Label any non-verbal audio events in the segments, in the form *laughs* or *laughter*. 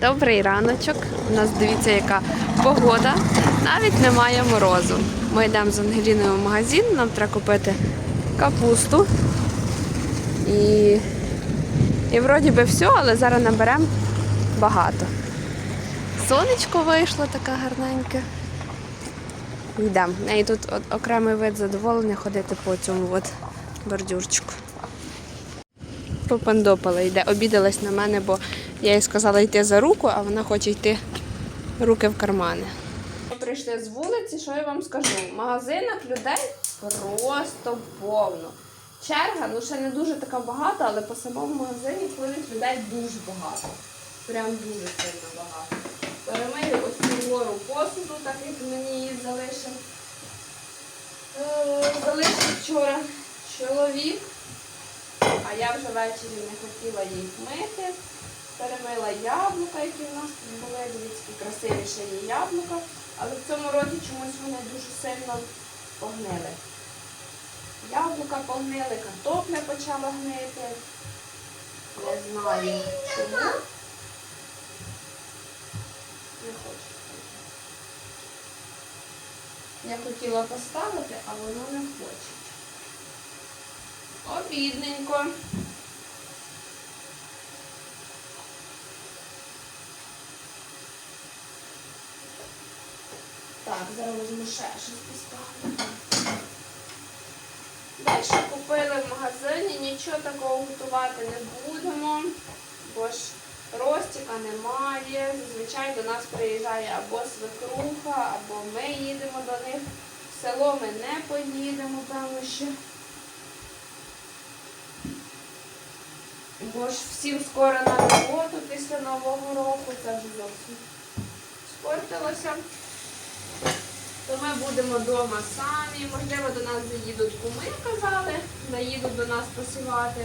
Добрий раночок. У нас дивіться, яка погода. Навіть немає морозу. Ми йдемо з Ангеліною в магазин, нам треба купити капусту. І, і вроді би все, але зараз наберемо багато. Сонечко вийшло таке гарненьке. Йдемо. Неї тут окремий вид задоволення ходити по цьому от бордюрчику. Попандопала йде, обідалась на мене, бо я їй сказала йти за руку, а вона хоче йти руки в кармани. Ми прийшли з вулиці, що я вам скажу? В магазинах людей просто повно. Черга, ну ще не дуже така багато, але по самому магазині ходить людей дуже багато. Прям дуже сильно багато. Перемию ось цю гору посуду, так як мені її залишив. Е, Залишив вчора чоловік. А я вже ввечері не хотіла їх мити. Перемила яблука, які в нас тут були. Дивіться, які красиві ще є яблука. Але в цьому році чомусь вони дуже сильно погнили. Яблука погнили, картопля почала гнити. Не знаю чому. Не хочу. Я хотіла поставити, а воно не хоче. Обідненько. Так, зараз візьму ще щось поставлю. Далі купили в магазині, нічого такого готувати не будемо, бо ж ростіка немає. Зазвичай до нас приїжджає або свекруха, або ми їдемо до них. В село ми не поїдемо, певно, ще. Бо ж всім скоро на роботу після Нового року, це вже зовсім спортилося. То ми будемо вдома самі. Можливо, до нас заїдуть куми, казали, заїдуть до нас посівати.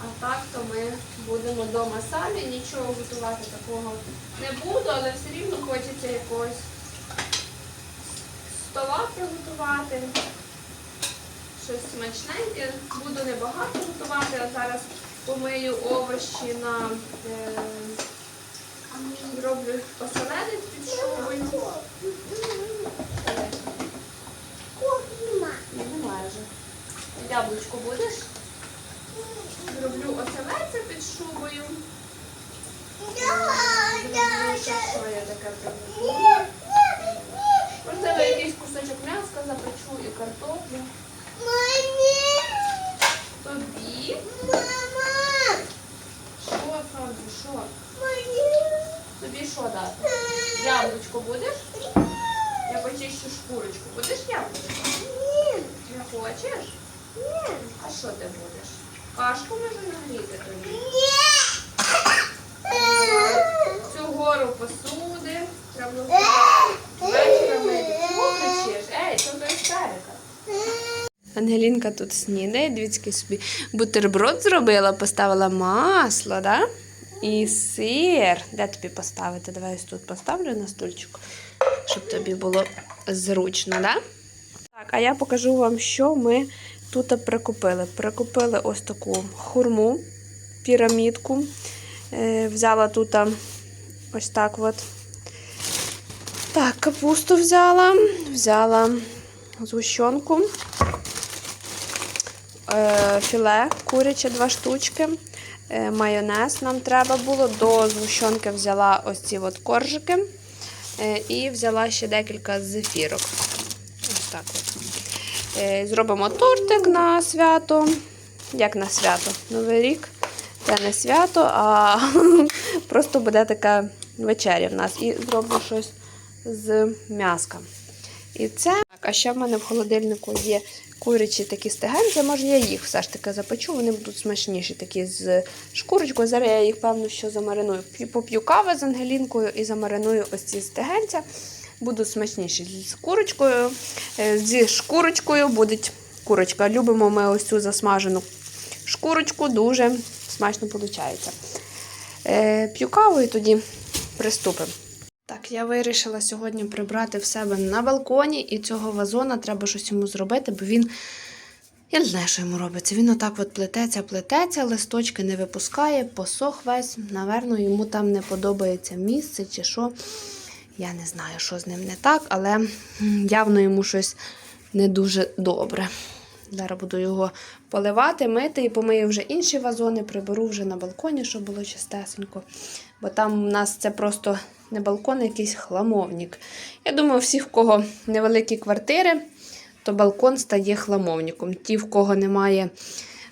А так то ми будемо вдома самі, нічого готувати такого не буду, але все рівно хочеться якогось стола приготувати щось смачненьке. Буду небагато готувати, а зараз помию овочі на е, зроблю оселедець під шубою. Немає вже. Яблучко будеш? Зроблю оселедця під шубою. Що я таке приготую. Можливо, якийсь кусочок м'яска запечу і картоплю. Тобі. Що, Франку, що? Тобі що дати? Яблучко будеш? Я почищу шкурочку. Будеш яблучко? Не хочеш? Ні. А що ти будеш? Кашку можу нагріти тобі? Цю гору посуди. Треба ввечері мити. Чого кричиш? Ей, що за істерика? Ангелінка тут снідає, дивіться, собі бутерброд зробила, поставила масло, да? І сир. Де тобі поставити? Давай ось тут поставлю на стульчик, щоб тобі було зручно, да? Так, а я покажу вам, що ми тут прикупили. Прикупили ось таку хурму, пірамідку. Е, взяла тут ось так от. Так, капусту взяла, взяла згущенку, е, філе куряче два штучки, майонез нам треба було. До згущенки взяла ось ці от коржики е, і взяла ще декілька зефірок. Ось так от. Е, Зробимо тортик на свято. Як на свято? Новий рік. Це не свято, а *laughs* просто буде така вечеря в нас. І зроблю щось з м'яска. І це. А ще в мене в холодильнику є курячі такі стегенці. Може, я їх все ж таки запечу, вони будуть смачніші такі з шкурочкою. Зараз я їх, певно, що замариную. Поп'ю кави з Ангелінкою і замариную ось ці стегенця. Будуть смачніші з курочкою. Е, Зі шкурочкою буде курочка. Любимо ми ось цю засмажену шкурочку, дуже смачно виходить. Е, П'ю каву і тоді приступимо. Я вирішила сьогодні прибрати в себе на балконі, і цього вазона треба щось йому зробити, бо він Я не знаю, що йому робиться. Він отак от плететься, плететься, листочки не випускає, посох весь. Наверно, йому там не подобається місце чи що. Я не знаю, що з ним не так, але явно йому щось не дуже добре. Зараз буду його поливати, мити і помию вже інші вазони, приберу вже на балконі, щоб було чистесенько. Бо там у нас це просто не балкон, а якийсь хламовник. Я думаю, всіх, в кого невеликі квартири, то балкон стає хламовником. Ті, в кого немає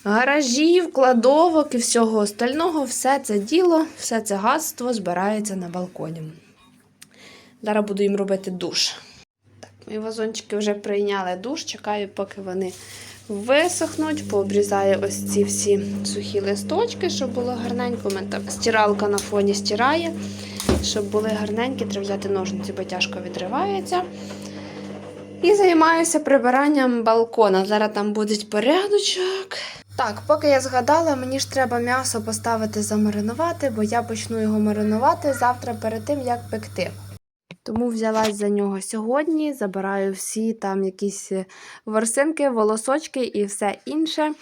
гаражів, кладовок і всього остального, все це діло, все це гадство збирається на балконі. Зараз буду їм робити душ. Мої вазончики вже прийняли душ, чекаю, поки вони висохнуть, пообрізаю ось ці всі сухі листочки, щоб було гарненько. У мене там стиралка на фоні стирає. Щоб були гарненькі, треба взяти ножниці, бо тяжко відривається. І займаюся прибиранням балкона. Зараз там буде порядочок. Так, поки я згадала, мені ж треба м'ясо поставити замаринувати, бо я почну його маринувати завтра перед тим, як пекти. Тому взялась за нього сьогодні, забираю всі там якісь е, ворсинки, волосочки і все інше.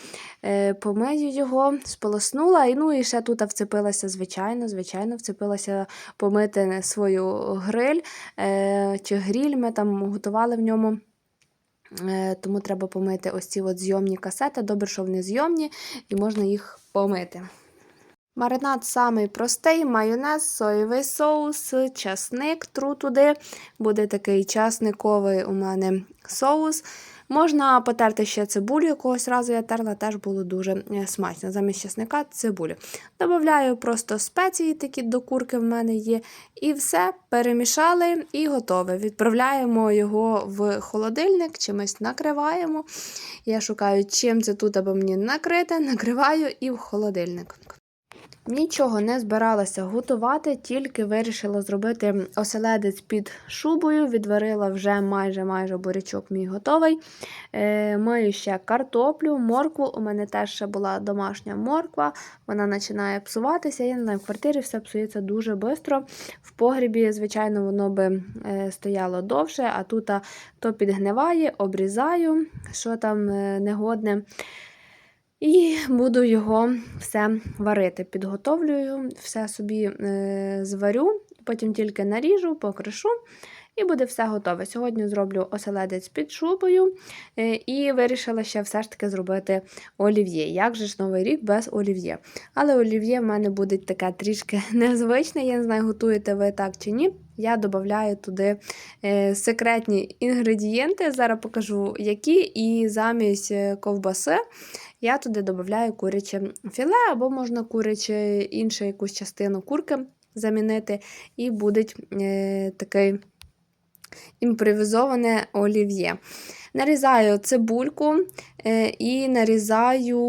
Е, Помию його, сполоснула. І ну і ще тут вцепилася, звичайно, звичайно, вцепилася помити свою гриль е, чи гріль. Ми там готували в ньому. Тому треба помити ось ці от зйомні касети. Добре, що вони зйомні, і можна їх помити. Маринад самий простий, майонез, соєвий соус, часник, тру туди. Буде такий часниковий у мене соус. Можна потерти ще цибулю, якогось разу я терла, теж було дуже е, смачно. Замість часника цибулю. Добавляю просто спеції, такі до курки в мене є. І все перемішали і готове. Відправляємо його в холодильник, чимось накриваємо. Я шукаю, чим це тут, аби мені накрити, накриваю і в холодильник. Нічого не збиралася готувати, тільки вирішила зробити оселедець під шубою. Відварила вже майже майже бурячок мій готовий. Е, мию ще картоплю, моркву. У мене теж ще була домашня морква. Вона починає псуватися. Я не в квартирі все псується дуже швидко. В погрібі, звичайно, воно би е, стояло довше, а тут то підгниває, обрізаю, що там е, негодне. І буду його все варити. Підготовлюю, все собі е, зварю, потім тільки наріжу, покришу. І буде все готове. Сьогодні зроблю оселедець під шубою е, і вирішила ще все ж таки зробити олів'є. Як же ж новий рік без олів'є? Але олів'є в мене буде таке трішки *laughs* незвичне. Я не знаю, готуєте ви так чи ні. Я додаю туди е, секретні інгредієнти. Зараз покажу, які, і замість ковбаси я туди додаю куряче філе, або можна куряче іншу якусь частину курки замінити, і буде е, такий імпровізоване олів'є. Нарізаю цибульку е, і нарізаю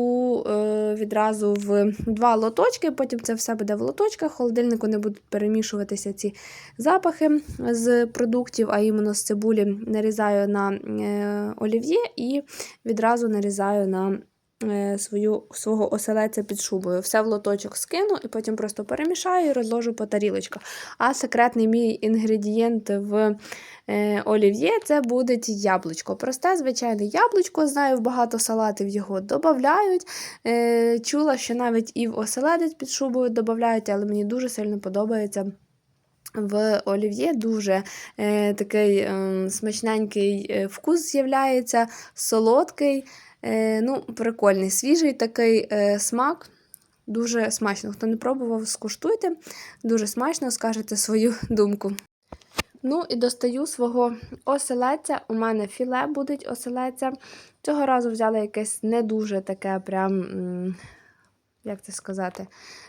е, відразу в два лоточки, потім це все буде в лоточках. В холодильнику не будуть перемішуватися ці запахи з продуктів, а іменно з цибулі нарізаю на е, олів'є і відразу нарізаю на свою, свого оселеця під шубою. Все в лоточок скину і потім просто перемішаю і розложу по тарілочках. А секретний мій інгредієнт в е, олів'є це буде яблучко. Просте, звичайне яблучко, знаю, багато салатів його додають. Е, чула, що навіть і в оселедець під шубою додають, але мені дуже сильно подобається. В олів'є дуже е, такий е, смачненький е, вкус з'являється, солодкий, е, ну, прикольний, свіжий такий е, смак. Дуже смачно. Хто не пробував, скуштуйте. Дуже смачно, скажете свою *laughs* думку. Ну і достаю свого оселеця. У мене філе буде оселеця. Цього разу взяла якесь не дуже таке, прям, як це сказати,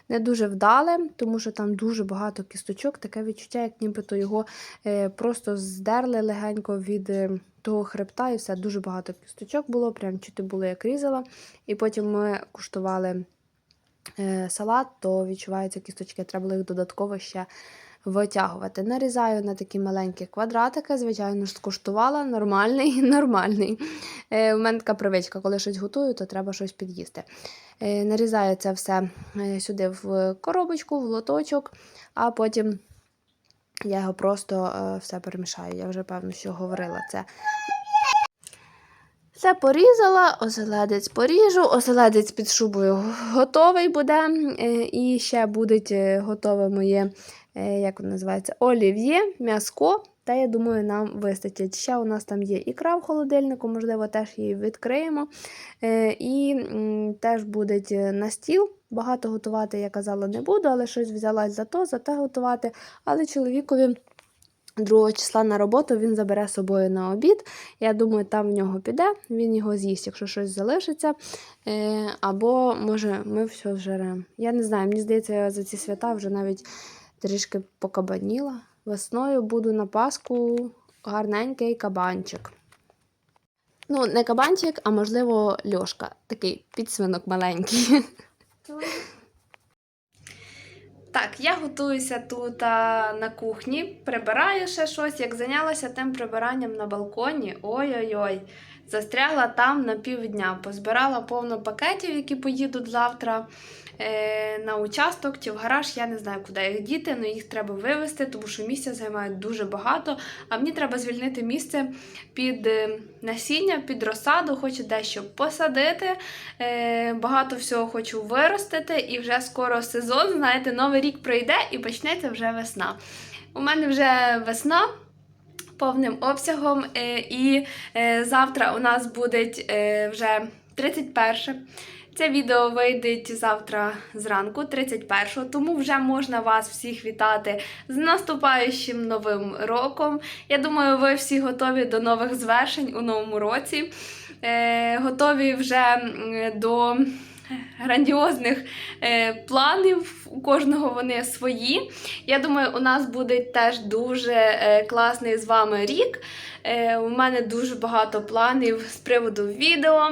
не дуже вдале, тому що там дуже багато кісточок, таке відчуття, як нібито його е, просто здерли легенько від е, того хребта, і все дуже багато кісточок було, прям чути було, як різала. І потім ми куштували е, салат, то відчуваються кісточки, треба було їх додатково ще витягувати. Нарізаю на такі маленькі квадратики, звичайно ж, скуштувала, нормальний, *laughs* нормальний. Е, у мене така привичка, коли щось готую, то треба щось під'їсти. Е, нарізаю це все е, сюди в коробочку, в лоточок, а потім я його просто е, все перемішаю. Я вже, певно, що говорила це. Все порізала, оселедець поріжу, оселедець під шубою готовий буде. Е, І ще буде готове моє, як воно називається, олів'є, м'яско. Та я думаю, нам вистачить. Ще у нас там є ікра в холодильнику, можливо, теж її відкриємо. Е, І теж буде е, на стіл. Багато готувати, я казала, не буду, але щось взялась за то, за те готувати. Але чоловікові 2 числа на роботу він забере з собою на обід. Я думаю, там в нього піде, він його з'їсть, якщо щось залишиться. Е, або, може, ми все вжеремо. Я не знаю, мені здається, за ці свята вже навіть трішки покабаніла. Весною буду на Пасху гарненький кабанчик. Ну, не кабанчик, а можливо, льошка. Такий підсвинок маленький. Так, я готуюся тут а, на кухні, прибираю ще щось. Як зайнялася тим прибиранням на балконі, ой-ой-ой, застрягла там на півдня. Позбирала повно пакетів, які поїдуть завтра на участок чи в гараж. Я не знаю, куди їх діти, але їх треба вивезти, тому що місця займають дуже багато. А мені треба звільнити місце під е, насіння, під розсаду, хочу дещо посадити. Е, багато всього хочу виростити, і вже скоро сезон, знаєте, новий рік пройде і почнеться вже весна. У мене вже весна. Повним обсягом, е, і е, завтра у нас буде е, вже 31. Це відео вийде завтра зранку, 31-го, тому вже можна вас всіх вітати з наступаючим новим роком. Я думаю, ви всі готові до нових звершень у новому році. Е, готові вже до грандіозних е, планів. У кожного вони свої. Я думаю, у нас буде теж дуже е, класний з вами рік. Е, у мене дуже багато планів з приводу відео.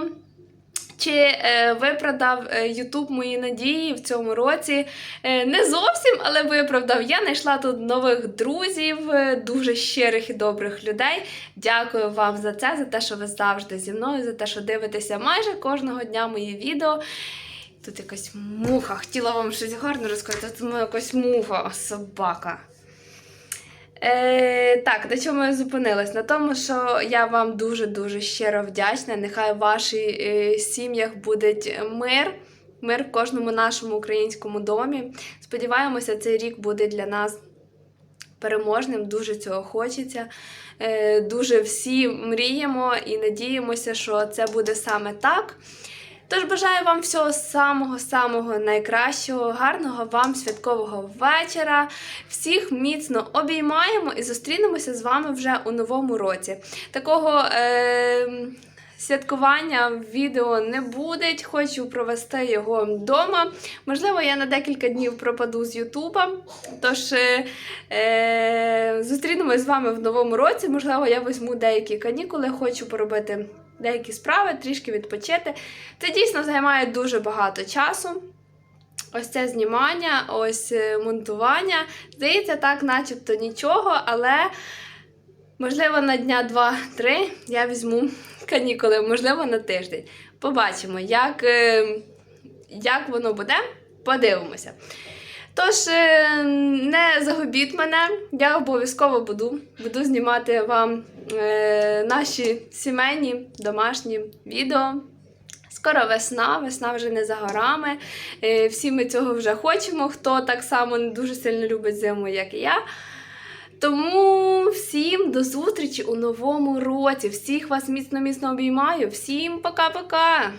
Чи е, виправдав е, Ютуб мої надії в цьому році? Е, не зовсім, але виправдав. Я знайшла тут нових друзів, дуже щирих і добрих людей. Дякую вам за це, за те, що ви завжди зі мною, за те, що дивитеся майже кожного дня мої відео. Тут якась муха. Хотіла вам щось гарне розказати, тут якась муха, собака. Е, так, на чому я зупинилась? На тому, що я вам дуже-дуже щиро вдячна. Нехай в вашій е, сім'ях буде мир, мир в кожному нашому українському домі. Сподіваємося, цей рік буде для нас переможним. Дуже цього хочеться. Е, дуже всі мріємо і надіємося, що це буде саме так. Тож бажаю вам всього самого-самого найкращого, гарного вам святкового вечора. Всіх міцно обіймаємо і зустрінемося з вами вже у новому році. Такого е- святкування відео не буде. Хочу провести його вдома. Можливо, я на декілька днів пропаду з Ютуба. Тож е- е- зустрінемось з вами в новому році. Можливо, я візьму деякі канікули, хочу поробити деякі справи, трішки відпочити. Це дійсно займає дуже багато часу. Ось це знімання, ось е, монтування. Здається, так, начебто нічого, але можливо на дня 2-3 я візьму канікули, можливо, на тиждень. Побачимо, як, е, як воно буде. Подивимося. Тож, е, не загубіть мене, я обов'язково буду, буду знімати вам е, наші сімейні домашні відео. Скоро весна, весна вже не за горами. Е, всі ми цього вже хочемо, хто так само не дуже сильно любить зиму, як і я. Тому всім до зустрічі у новому році. Всіх вас міцно-міцно обіймаю. Всім пока-пока!